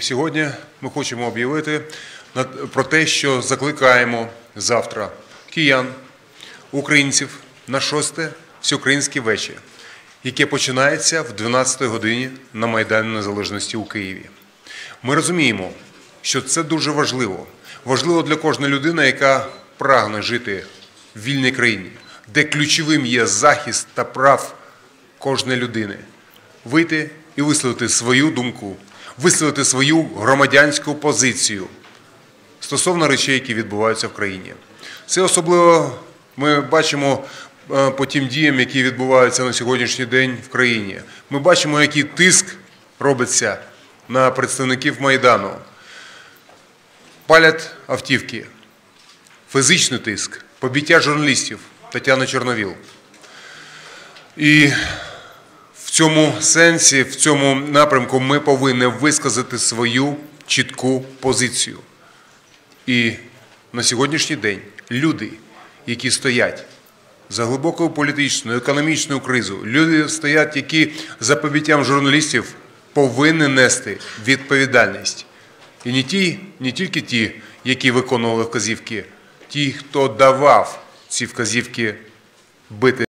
Сьогодні ми хочемо об'явити про те, що закликаємо завтра киян, українців на шосте всеукраїнський вечір, яке починається в 12 годині на Майдані Незалежності у Києві. Ми розуміємо, що це дуже важливо. Важливо для кожної людини, яка прагне жити в вільній країні, де ключовим є захист та прав кожної людини. Вийти і висловити свою думку, висловити свою громадянську позицію стосовно речей, які відбуваються в країні. Це особливо ми бачимо е, по тим діям, які відбуваються на сьогоднішній день в країні. Ми бачимо, який тиск робиться на представників Майдану. Палять автівки, фізичний тиск, побиття журналістів Тетяни Чорновіл. І цьому сенсі, в цьому напрямку ми повинні висказати свою чітку позицію. І на сьогоднішній день люди, які стоять за глибокою політичною, економічною кризою, люди стоять, які за побиттям журналістів повинні нести відповідальність. І не, ті, не тільки ті, які виконували вказівки, ті, хто давав ці вказівки бити.